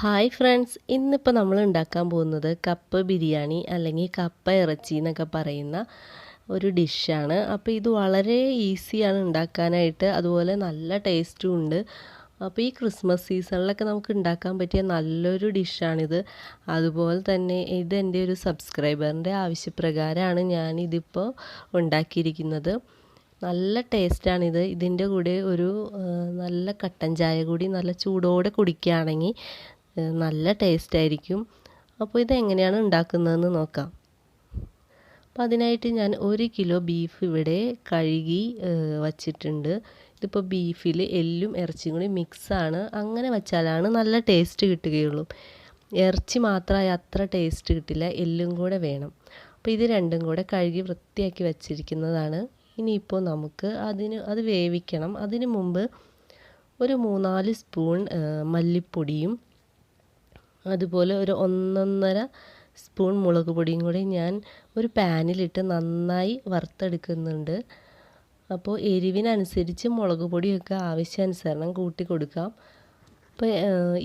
Hi friends ഇന്നിപ്പോൾ നമ്മൾ ഉണ്ടാക്കാൻ പോകുന്നത് കപ്പ ബിരിയാണി അല്ലെങ്കിൽ കപ്പ ഇറച്ചി എന്നൊക്കെ പറയുന്ന ഒരു ഡിഷാണ്. അപ്പോൾ ഇത് വളരെ ഈസിയാണ് ഉണ്ടാക്കാനായിട്ട്. അതുപോലെ നല്ല ടേസ്റ്റും ഉണ്ട്. അപ്പോൾ ഈ ക്രിസ്മസ് സീസണിലൊക്കെ നമുക്ക് ഉണ്ടാക്കാൻ പറ്റിയ നല്ലൊരു ഡിഷാണിത്. അതുപോലെ തന്നെ ഇത് എന്റെ ഒരു സബ്സ്ക്രൈബറിന്റെ ആവശ്യപ്രകാരമാണ് ഞാനിതിപ്പോൾ ഉണ്ടാക്കിയിരിക്കുന്നത്. നല്ല ടേസ്റ്റാണിത്. ഇതിന്റെ കൂടെ ഒരു നല്ല കട്ടൻ ചായ കൂടി നല്ല ചൂടോടെ കുടിക്കുകയാണെങ്കിൽ നല്ല ടേസ്റ്റ് ആയിരിക്കും. അപ്പോൾ ഇതെങ്ങനെയാണ് ഉണ്ടാക്കുന്നതെന്ന് നോക്കാം. അപ്പോൾ അതിനായിട്ട് ഞാൻ ഒരു കിലോ ബീഫ് ഇവിടെ കഴുകി വച്ചിട്ടുണ്ട്. ഇതിപ്പോൾ ബീഫിൽ എല്ലും ഇറച്ചിയും കൂടി മിക്സാണ് അങ്ങനെ വെച്ചാലാണ് നല്ല ടേസ്റ്റ് കിട്ടുകയുള്ളൂ. ഇറച്ചി മാത്രമായി അത്ര ടേസ്റ്റ് കിട്ടില്ല. എല്ലും കൂടെ വേണം. അപ്പോൾ ഇത് രണ്ടും കൂടെ കഴുകി വൃത്തിയാക്കി വച്ചിരിക്കുന്നതാണ്. ഇനിയിപ്പോൾ നമുക്ക് അതിന് അത് വേവിക്കണം. അതിന് മുമ്പ് ഒരു മൂന്നാൽ സ്പൂൺ മല്ലിപ്പൊടിയും അതുപോലെ ഒരു ഒന്നൊന്നര സ്പൂൺ മുളക് പൊടിയും കൂടി ഞാൻ ഒരു പാനിലിട്ട് നന്നായി വറുത്തെടുക്കുന്നുണ്ട്. അപ്പോൾ എരിവിനനുസരിച്ച് മുളക് പൊടിയൊക്കെ ആവശ്യാനുസരണം കൂട്ടി കൊടുക്കാം. അപ്പോൾ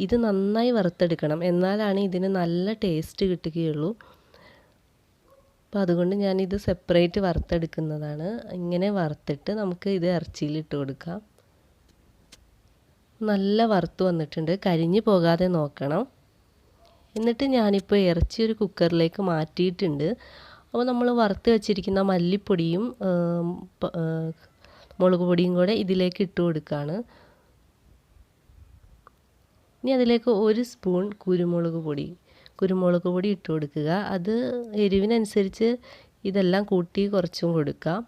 ഇത് നന്നായി വറുത്തെടുക്കണം. എന്നാലാണ് ഇതിന് നല്ല ടേസ്റ്റ് കിട്ടുകയുള്ളൂ. അപ്പോൾ അതുകൊണ്ട് ഞാനിത് സെപ്പറേറ്റ് വറുത്തെടുക്കുന്നതാണ്. ഇങ്ങനെ വറുത്തിട്ട് നമുക്ക് ഇത് ഇറച്ചിയിലിട്ട് കൊടുക്കാം. നല്ല വറുത്ത് വന്നിട്ടുണ്ട്. കരിഞ്ഞു പോകാതെ നോക്കണം. എന്നിട്ട് ഞാനിപ്പോൾ ഇറച്ചി ഒരു കുക്കറിലേക്ക് മാറ്റിയിട്ടുണ്ട്. അപ്പോൾ നമ്മൾ വറുത്ത് വെച്ചിരിക്കുന്ന മല്ലിപ്പൊടിയും മുളക് പൊടിയും കൂടെ ഇതിലേക്ക് ഇട്ട് കൊടുക്കുകയാണ് ഇനി അതിലേക്ക് ഒരു സ്പൂൺ കുരുമുളക് പൊടി. കുരുമുളക് പൊടി ഇട്ട് കൊടുക്കുക. അത് എരിവിനനുസരിച്ച് ഇതെല്ലാം കൂട്ടി കുറച്ചും കൊടുക്കാം.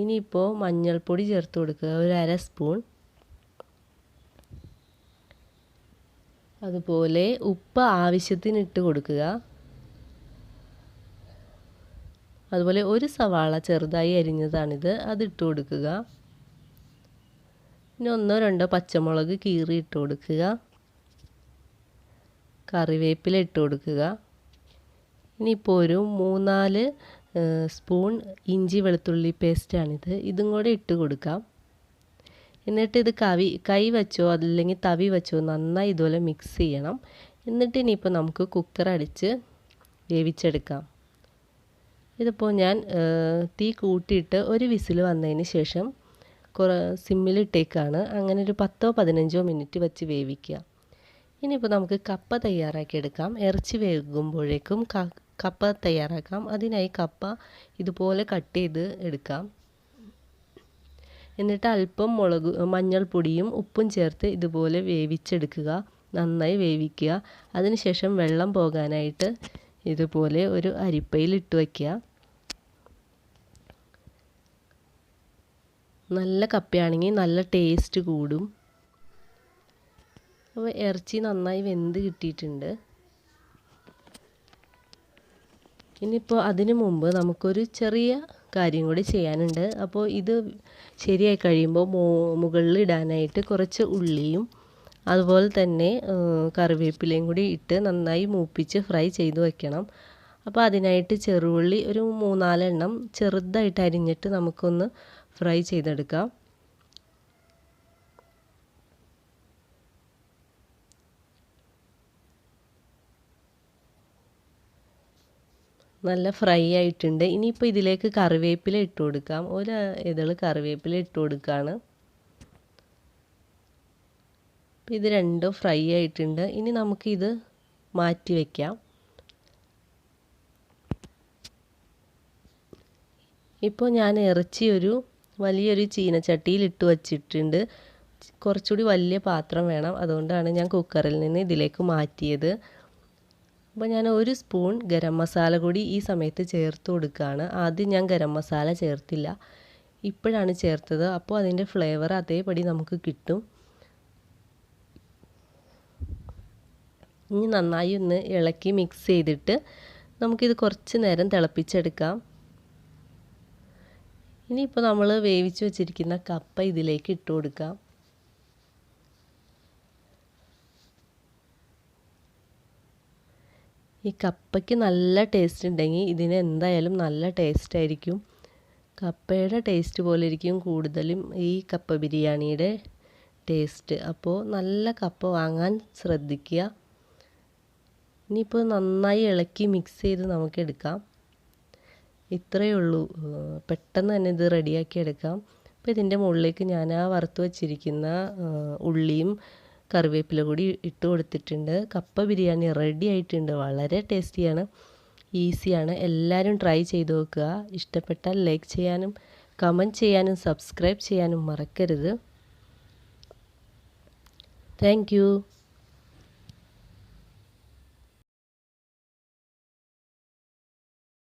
ഇനിയിപ്പോൾ മഞ്ഞൾപ്പൊടി ചേർത്ത് കൊടുക്കുക. ഒരു അര സ്പൂൺ. അതുപോലെ ഉപ്പ് ആവശ്യത്തിന് ഇട്ട് കൊടുക്കുക. അതുപോലെ ഒരു സവാള ചെറുതായി അരിഞ്ഞതാണിത് അത് ഇട്ട് കൊടുക്കുക. പിന്നെ ഒന്നോ രണ്ടോ പച്ചമുളക് കീറി ഇട്ട് കൊടുക്കുക. കറിവേപ്പില ഇട്ട് കൊടുക്കുക. ഇനിയിപ്പോൾ ഒരു മൂന്നാൽ സ്പൂൺ ഇഞ്ചി വെളുത്തുള്ളി പേസ്റ്റാണിത് ഇതും കൂടെ ഇട്ട് കൊടുക്കാം. എന്നിട്ട് ഇത് കവി കൈ വെച്ചോ അതല്ലെങ്കിൽ തവി വെച്ചോ നന്നായി ഇതുപോലെ മിക്സ് ചെയ്യണം. എന്നിട്ട് ഇനിയിപ്പോൾ നമുക്ക് കുക്കർ അടിച്ച് വേവിച്ചെടുക്കാം. ഇതിപ്പോൾ ഞാൻ തീ കൂട്ടിയിട്ട് ഒരു വിസിൽ വന്നതിന് ശേഷം കുറ സിമ്മിലിട്ടേക്കാണ് അങ്ങനെ ഒരു പത്തോ പതിനഞ്ചോ മിനിറ്റ് വെച്ച് വേവിക്കുക. ഇനിയിപ്പോൾ നമുക്ക് കപ്പ തയ്യാറാക്കിയെടുക്കാം ഇറച്ചി വേകുമ്പോഴേക്കും കപ്പ തയ്യാറാക്കാം. അതിനായി കപ്പ ഇതുപോലെ കട്ട് ചെയ്ത് എടുക്കാം. എന്നിട്ട് അല്പം മുളക് മഞ്ഞൾപ്പൊടിയും ഉപ്പും ചേർത്ത് ഇതുപോലെ വേവിച്ചെടുക്കുക. നന്നായി വേവിക്കുക. അതിനുശേഷം വെള്ളം പോകാനായിട്ട് ഇതുപോലെ ഒരു അരിപ്പയിൽ ഇട്ട് വയ്ക്കുക. നല്ല കപ്പയാണെങ്കിൽ നല്ല ടേസ്റ്റ് കൂടും. അപ്പോൾ ഇറച്ചി നന്നായി വെന്ത് കിട്ടിയിട്ടുണ്ട്. ഇനിയിപ്പോൾ അതിനു മുമ്പ് നമുക്കൊരു ചെറിയ കാര്യം കൂടി ചെയ്യാനുണ്ട്. അപ്പോൾ ഇത് ശരിയായി കഴിയുമ്പോൾ മുകളിൽ ഇടാനായിട്ട് കുറച്ച് ഉള്ളിയും അതുപോലെ തന്നെ കറിവേപ്പിലയും കൂടി ഇട്ട് നന്നായി മൂപ്പിച്ച് ഫ്രൈ ചെയ്ത് വയ്ക്കണം അപ്പോൾ അതിനായിട്ട് ചെറുള്ളി ഒരു മൂന്നാലെണ്ണം ചെറുതായിട്ട് അരിഞ്ഞിട്ട് നമുക്കൊന്ന് ഫ്രൈ ചെയ്തെടുക്കാം. നല്ല ഫ്രൈ ആയിട്ടുണ്ട്. ഇനിയിപ്പോൾ ഇതിലേക്ക് കറിവേപ്പില ഇട്ട് കൊടുക്കാം. ഒരു ഇതൾ കറിവേപ്പില ഇട്ട് കൊടുക്കുകയാണ് ഇത് രണ്ടും ഫ്രൈ ആയിട്ടുണ്ട്. ഇനി നമുക്കിത് മാറ്റി വയ്ക്കാം ഇപ്പോൾ ഞാൻ ഇറച്ചി ഒരു വലിയൊരു ചീനച്ചട്ടിയിൽ ഇട്ട് വച്ചിട്ടുണ്ട്. കുറച്ചുകൂടി വലിയ പാത്രം വേണം. അതുകൊണ്ടാണ് ഞാൻ കുക്കറിൽ നിന്ന് ഇതിലേക്ക് മാറ്റിയത്. അപ്പോൾ ഞാൻ ഒരു സ്പൂൺ ഗരം മസാല കൂടി ഈ സമയത്ത് ചേർത്ത് കൊടുക്കുകയാണ്. ആദ്യം ഞാൻ ഗരം മസാല ചേർത്തില്ല. ഇപ്പോഴാണ് ചേർത്തത്. അപ്പോൾ അതിന്റെ ഫ്ലേവർ അതേപടി നമുക്ക് കിട്ടും. ഇനി നന്നായി ഒന്ന് ഇളക്കി മിക്സ് ചെയ്തിട്ട് നമുക്കിത് കുറച്ച് നേരം തിളപ്പിച്ചെടുക്കാം. ഇനിയിപ്പോൾ നമ്മൾ വേവിച്ച് വെച്ചിരിക്കുന്ന കപ്പ ഇതിലേക്ക് ഇട്ട് കൊടുക്കാം. ഈ കപ്പയ്ക്ക് നല്ല ടേസ്റ്റ് ഉണ്ടെങ്കിൽ ഇതിന് എന്തായാലും നല്ല ടേസ്റ്റ് ആയിരിക്കും. കപ്പയുടെ ടേസ്റ്റ് പോലെ ഇരിക്കും. കൂടുതലും ഈ കപ്പ ബിരിയാണിയുടെ ടേസ്റ്റ് അപ്പോൾ നല്ല കപ്പ വാങ്ങാൻ ശ്രദ്ധിക്കുക. ഇനിയിപ്പോൾ നന്നായി ഇളക്കി മിക്സ് ചെയ്ത് നമുക്ക് എടുക്കാം. ഇത്രയേ ഉള്ളൂ. പെട്ടെന്ന് തന്നെ ഇത് റെഡിയാക്കി എടുക്കാം. അപ്പോൾ ഇതിന്റെ മുകളിലേക്ക് ഞാൻ ആ വറുത്ത് വച്ചിരിക്കുന്ന ഉള്ളിയും കറിവേപ്പില കൂടി ഇട്ട് കൊടുത്തിട്ടുണ്ട്. കപ്പ ബിരിയാണി റെഡി ആയിട്ടുണ്ട്. വളരെ ടേസ്റ്റിയാണ് ഈസിയാണ് എല്ലാവരും ട്രൈ ചെയ്ത് നോക്കുക. ഇഷ്ടപ്പെട്ടാൽ ലൈക്ക് ചെയ്യാനും കമന്റ് ചെയ്യാനും സബ്സ്ക്രൈബ് ചെയ്യാനും മറക്കരുത്. താങ്ക്